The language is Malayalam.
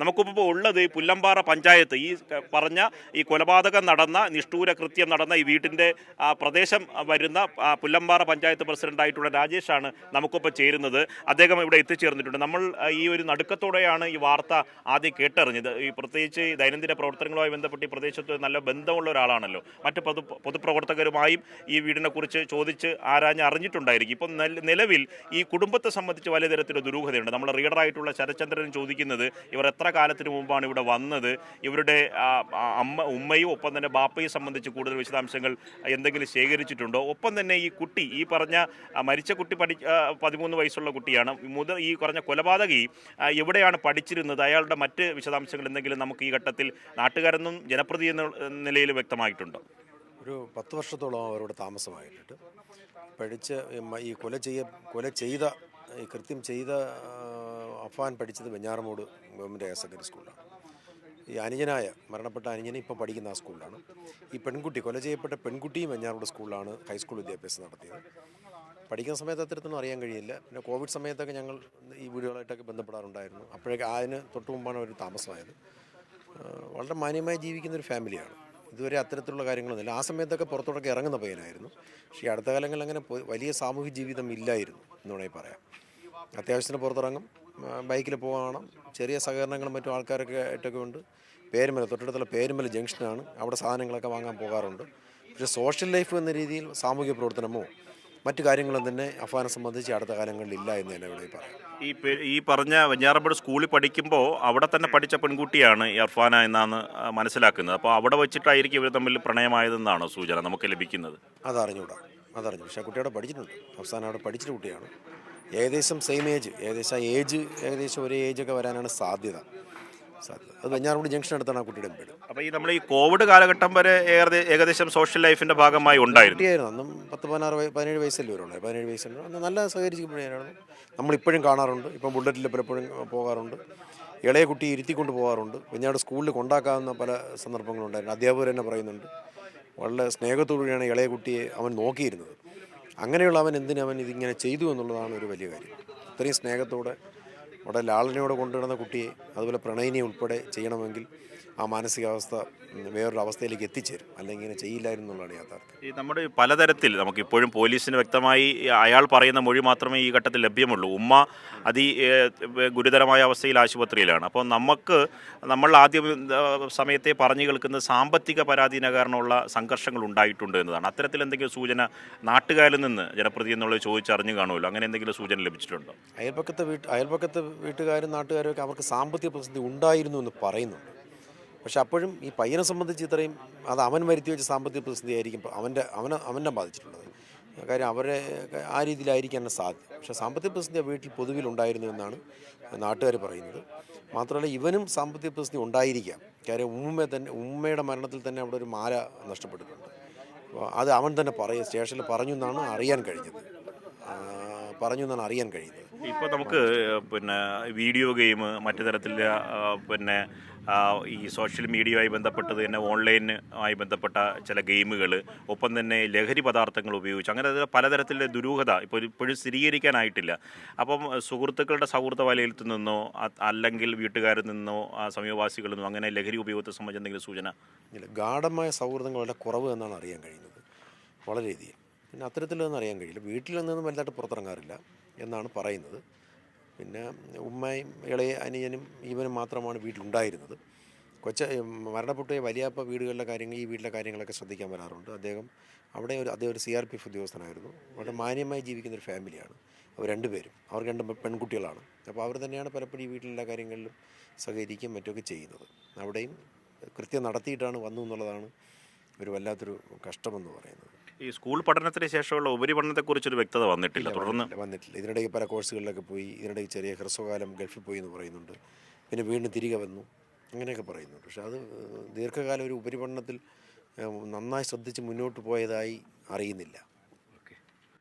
നമുക്കിപ്പോൾ ഉള്ളത് ഈ പുല്ലമ്പാറ പഞ്ചായത്ത്. ഈ പറഞ്ഞ ഈ കൊലപാതകം നടന്ന നിഷ്ഠൂര കൃത്യം നടന്ന ഈ വീട്ടിന്റെ പ്രദേശം വരുന്ന പുല്ലമ്പാറ പഞ്ചായത്ത് പ്രസിഡന്റായിട്ടുള്ള രാജേഷാണ് നമുക്കിപ്പോൾ ചേരുന്നത്. അദ്ദേഹം ഇവിടെ എത്തിച്ചേർന്നിട്ടുണ്ട്. നമ്മൾ ഈ ഒരു നടുക്കത്തോടെയാണ് ഈ വാർത്ത ആദ്യം കേട്ടറിഞ്ഞത്. ഈ പ്രത്യേകിച്ച് ദൈനംദിന പ്രവർത്തനങ്ങളുമായി ബന്ധപ്പെട്ട് ഈ പ്രദേശത്ത് നല്ല ബന്ധമുള്ള ഒരാളാണല്ലോ. മറ്റ് പൊതു പൊതുപ്രവർത്തകരുമായും ഈ വീടിനെക്കുറിച്ച് ചോദിച്ച് ആരാഞ്ഞ് അറിഞ്ഞിട്ടുണ്ടായിരിക്കും. ഇപ്പം നിലവിൽ ഈ കുടുംബത്തെ സംബന്ധിച്ച് വലിയ തരത്തിലുള്ള ദുരൂഹതയുണ്ട്. നമ്മൾ റീഡറായിട്ടുള്ള ശരചന്ദ്രൻ ചോദിക്കുന്നത് ഇവർ എത്ര കാലത്തിന് മുമ്പാണ് ഇവിടെ വന്നത്. ഇവരുടെ അമ്മ ഉമ്മയും ഒപ്പം തന്നെ ബാപ്പയും സംബന്ധിച്ച് കൂടുതൽ വിശദാംശങ്ങൾ എന്തെങ്കിലും ശേഖരിച്ചിട്ടുണ്ടോ? ഒപ്പം തന്നെ ഈ കുട്ടി ഈ പറഞ്ഞ മരിച്ച കുട്ടി പഠി പതിമൂന്ന് വയസ്സുള്ള കുട്ടിയാണ്. മുത ഈ പറഞ്ഞ കൊലപാതകി എവിടെയാണ് പഠിച്ചിരുന്നത്? അയാളുടെ മറ്റ് വിശദാംശങ്ങൾ എന്തെങ്കിലും നമുക്ക് ഈ ഘട്ടത്തിൽ നാട്ടുകാരെന്നും ജനപ്രതി എന്ന നിലയിൽ വ്യക്തമായിട്ടുണ്ടോ? ഒരു പത്ത് വർഷത്തോളം അവരോട് താമസമായിട്ടുണ്ട്. പഠിച്ച് ഈ കൊല ചെയ്യ കൊല ചെയ്ത ഈ കൃത്യം ചെയ്ത അഫാൻ പഠിച്ചത് വെഞ്ഞാറമൂട് ഗവൺമെന്റ് ഹയർ സെക്കൻഡറി സ്കൂളിലാണ്. ഈ അനുജനായ മരണപ്പെട്ട അനുജനെ ഇപ്പോൾ പഠിക്കുന്ന ആ സ്കൂളിലാണ്. ഈ പെൺകുട്ടി കൊല ചെയ്യപ്പെട്ട പെൺകുട്ടിയും വെഞ്ഞാറമൂട് സ്കൂളിലാണ് ഹൈസ്കൂൾ വിദ്യാഭ്യാസം നടത്തിയത്. പഠിക്കുന്ന സമയത്ത് അത്തരത്തിലൊന്നും അറിയാൻ കഴിയില്ല. പിന്നെ കോവിഡ് സമയത്തൊക്കെ ഞങ്ങൾ ഈ വീടുകളായിട്ടൊക്കെ ബന്ധപ്പെടാറുണ്ടായിരുന്നു. അപ്പോഴേക്ക് അതിന് തൊട്ട് മുമ്പാണ് അവർ താമസമായത്. വളരെ മാന്യമായി ജീവിക്കുന്ന ഒരു ഫാമിലിയാണ്. ഇതുവരെ അത്തരത്തിലുള്ള കാര്യങ്ങളൊന്നുമില്ല. ആ സമയത്തൊക്കെ പുറത്തോട്ടൊക്കെ ഇറങ്ങുന്ന പയ്യനായിരുന്നു. പക്ഷേ അടുത്ത കാലങ്ങളിൽ അങ്ങനെ വലിയ സാമൂഹ്യ ജീവിതം ഇല്ലായിരുന്നു എന്ന് വേണമെങ്കിൽ പറയാം. അത്യാവശ്യത്തിന് പുറത്തിറങ്ങും. ബൈക്കിൽ പോകണം. ചെറിയ സഹകരണങ്ങളും മറ്റു ആൾക്കാരൊക്കെ ആയിട്ടൊക്കെ ഉണ്ട്. പേരുമല തൊട്ടടുത്തുള്ള പേരുമല ജംഗ്ഷനാണ്. അവിടെ സാധനങ്ങളൊക്കെ വാങ്ങാൻ പോകാറുണ്ട്. പക്ഷേ സോഷ്യൽ ലൈഫ് എന്ന രീതിയിൽ സാമൂഹ്യ പ്രവർത്തനമോ മറ്റു കാര്യങ്ങളും തന്നെ അഫ്ഗാനെ സംബന്ധിച്ച് അടുത്ത കാലങ്ങളിൽ ഇല്ല എന്ന് തന്നെ ഇവിടെ പറയാം. ഈ ഈ പറഞ്ഞ വെഞ്ഞാറമ്പട് സ്കൂളിൽ പഠിക്കുമ്പോൾ അവിടെ തന്നെ പഠിച്ച പെൺകുട്ടിയാണ് ഈ അർഫാന എന്നാണ് മനസ്സിലാക്കുന്നത്. അപ്പോൾ അവിടെ വെച്ചിട്ടായിരിക്കും ഇവർ തമ്മിൽ പ്രണയമായതെന്നാണോ സൂചന നമുക്ക് ലഭിക്കുന്നത്? അതറിഞ്ഞൂടാ. അതറിഞ്ഞു. പക്ഷേ ആ കുട്ടി പഠിച്ചിട്ടുണ്ട്. അവസാനം അവിടെ പഠിച്ചിട്ട് കുട്ടിയാണ്. ഏകദേശം സെയിം ഏജ് ഏകദേശം ആ ഏജ് ഏകദേശം ഒരേ ഒക്കെ വരാനാണ് സാധ്യത. സാധ്യത. അത് വെഞ്ഞാറമൂടി ജംഗ്ഷൻ അടുത്താണ് ആ കുട്ടിയുടെ വീട്. അപ്പോൾ ഈ നമ്മൾ ഈ കോവിഡ് കാലഘട്ടം വരെ ഏകദേ- ഏകദേശം സോഷ്യൽ ലൈഫിന്റെ ഭാഗമായി ഉണ്ടായിരുന്നു. കുട്ടിയായിരുന്നു. അന്നും പത്ത് പതിനാറ് പതിനേഴ് വയസ്സല്ലേ വരുള്ളൂ പതിനേഴ് വയസ്സുണ്ട് അന്ന് നല്ല സഹകരിച്ചിരിക്കുമ്പോഴായിരുന്നു നമ്മളിപ്പോഴും കാണാറുണ്ട്. ഇപ്പം ബുള്ളറ്റിൽ പലപ്പോഴും പോകാറുണ്ട്. ഇളയ കുട്ടി ഇരുത്തിക്കൊണ്ട് പോകാറുണ്ട്. കുഞ്ഞാട് സ്കൂളിൽ കൊണ്ടാക്കാവുന്ന പല സന്ദർഭങ്ങളുണ്ടായിരുന്നു. അധ്യാപകർ തന്നെ പറയുന്നുണ്ട്. വളരെ സ്നേഹത്തോടുകൂടിയാണ് ഇളയ കുട്ടിയെ അവൻ നോക്കിയിരുന്നത്. അങ്ങനെയുള്ള അവൻ എന്തിനവൻ ഇതിങ്ങനെ ചെയ്തു എന്നുള്ളതാണ് ഒരു വലിയ കാര്യം. ഇത്രയും സ്നേഹത്തോടെ അവിടെ ലാളനയോടെ കൊണ്ടുവരുന്ന കുട്ടിയെ അതുപോലെ പ്രണയിനെ ഉൾപ്പെടെ ചെയ്യണമെങ്കിൽ ആ മാനസികാവസ്ഥ വേറൊരു അവസ്ഥയിലേക്ക് എത്തിച്ചേരും. അല്ലെങ്കിൽ ഇങ്ങനെ ചെയ്യില്ലായിരുന്നു എന്നുള്ളതാണ് യാഥാർത്ഥ്യം. ഈ നമ്മുടെ പലതരത്തിൽ നമുക്കിപ്പോഴും പോലീസിന് വ്യക്തമായി അയാൾ പറയുന്ന മൊഴി മാത്രമേ ഈ ഘട്ടത്തിൽ ലഭ്യമുള്ളൂ. ഉമ്മ അതി ഗുരുതരമായ അവസ്ഥയിൽ ആശുപത്രിയിലാണ്. അപ്പോൾ നമുക്ക് നമ്മൾ ആദ്യം സമയത്തെ പറഞ്ഞു കേൾക്കുന്ന സാമ്പത്തിക പരാധീന കാരണമുള്ള സംഘർഷങ്ങൾ ഉണ്ടായിട്ടുണ്ട് എന്നതാണ്. അത്തരത്തിൽ എന്തെങ്കിലും സൂചന നാട്ടുകാരിൽ നിന്ന് ജനപ്രതി എന്നുള്ളത് ചോദിച്ചറിഞ്ഞു കാണുമല്ലോ. അങ്ങനെ എന്തെങ്കിലും സൂചന ലഭിച്ചിട്ടുണ്ടോ? അയൽപക്കത്തെ വീട്ട് അയൽപക്കത്തെ വീട്ടുകാരും നാട്ടുകാരും ഒക്കെ അവർക്ക് സാമ്പത്തിക പ്രതിസന്ധി ഉണ്ടായിരുന്നു എന്ന് പറയുന്നുണ്ട്. പക്ഷെ അപ്പോഴും ഈ പയ്യനെ സംബന്ധിച്ച് ഇത്രയും അത് അവൻ വരുത്തി വെച്ച സാമ്പത്തിക പ്രതിസന്ധി ആയിരിക്കും ഇപ്പം അവന്റെ അവനെ അവനെ ബാധിച്ചിട്ടുള്ളത്. കാര്യം അവരെ ആ രീതിയിലായിരിക്കാൻ സാധ്യത. പക്ഷേ സാമ്പത്തിക പ്രതിസന്ധി വീട്ടിൽ പൊതുവിൽ ഉണ്ടായിരുന്നു എന്നാണ് നാട്ടുകാർ പറയുന്നത്. മാത്രമല്ല ഇവനും സാമ്പത്തിക പ്രതിസന്ധി ഉണ്ടായിരിക്കാം. കാര്യം ഉമ്മയെ തന്നെ ഉമ്മയുടെ മരണത്തിൽ തന്നെ അവിടെ ഒരു മാല നഷ്ടപ്പെട്ടിട്ടുണ്ട്. അത് അവൻ തന്നെ പറയും സ്റ്റേഷനിൽ പറഞ്ഞു എന്നാണ് അറിയാൻ കഴിഞ്ഞത്. പറഞ്ഞു എന്നാണ് അറിയാൻ കഴിയുന്നത് ഇപ്പോൾ നമുക്ക് പിന്നെ വീഡിയോ ഗെയിം മറ്റു തരത്തിൽ പിന്നെ ഈ സോഷ്യൽ മീഡിയയുമായി ബന്ധപ്പെട്ടത് തന്നെ ഓൺലൈനുമായി ബന്ധപ്പെട്ട ചില ഗെയിമുകൾ ഒപ്പം തന്നെ ലഹരി പദാർത്ഥങ്ങൾ ഉപയോഗിച്ച് അങ്ങനെ പലതരത്തിലെ ദുരൂഹത ഇപ്പോൾ ഇപ്പോഴും സ്ഥിരീകരിക്കാനായിട്ടില്ല. അപ്പം സുഹൃത്തുക്കളുടെ സൗഹൃദ വലയത്തിൽ നിന്നോ അല്ലെങ്കിൽ വീട്ടുകാരിൽ നിന്നോ സമീപവാസികളിൽ നിന്നോ അങ്ങനെ ലഹരി ഉപയോഗത്തെ സംബന്ധിച്ച് എന്തെങ്കിലും സൂചന? ഗാഠമായ സൗഹൃദങ്ങളുടെ വളരെ കുറവ് എന്നാണ് അറിയാൻ കഴിയുന്നത്. വളരെയധികം. പിന്നെ അത്തരത്തിലൊന്നും അറിയാൻ കഴിയില്ല. വീട്ടിൽ നിന്നൊന്നും വലുതായിട്ട് പുറത്തിറങ്ങാറില്ല എന്നാണ് പറയുന്നത്. പിന്നെ ഉമ്മയും ഇളയ അനിയനും ഇവനും മാത്രമാണ് വീട്ടിലുണ്ടായിരുന്നത്. കൊച്ച മരണപ്പെട്ട വലിയപ്പ വീടുകളിലെ കാര്യങ്ങൾ ഈ വീട്ടിലെ കാര്യങ്ങളൊക്കെ ശ്രദ്ധിക്കാൻ വരാറുണ്ട്. അദ്ദേഹം അവിടെ ഒരു അദ്ദേഹം ഒരു സി ആർ പി എഫ് ഉദ്യോഗസ്ഥനായിരുന്നു. വളരെ മാന്യമായി ജീവിക്കുന്ന ഒരു ഫാമിലിയാണ്. അവർ രണ്ടുപേരും. അവർ രണ്ട് പെൺകുട്ടികളാണ്. അപ്പോൾ അവർ തന്നെയാണ് പലപ്പോഴും ഈ വീട്ടിലെല്ലാ കാര്യങ്ങളിലും സഹകരിക്കുകയും മറ്റൊക്കെ ചെയ്യുന്നത്. അവിടെയും കൃത്യം നടത്തിയിട്ടാണ് വന്നു എന്നുള്ളതാണ് ഒരു വല്ലാത്തൊരു കഷ്ടമെന്ന് പറയുന്നത്. ഈ സ്കൂൾ പഠനത്തിന് ശേഷമുള്ള ഉപരിപഠനത്തെക്കുറിച്ചൊരു വ്യക്തത വന്നിട്ടില്ല. തുടർന്ന് വന്നിട്ടില്ല ഇതിനിടയ്ക്ക് പല കോഴ്സുകളിലൊക്കെ പോയി ഇതിനിടയ്ക്ക് ചെറിയ ഹ്രസ്വകാലം ഗൾഫിൽ പോയി എന്ന് പറയുന്നുണ്ട്. പിന്നെ വീണ്ടും തിരികെ വന്നു. അങ്ങനെയൊക്കെ പറയുന്നുണ്ട്. പക്ഷെ അത് ദീർഘകാല ഒരു ഉപരിപഠനത്തിൽ നന്നായി ശ്രദ്ധിച്ച് മുന്നോട്ട് പോയതായി അറിയുന്നില്ല.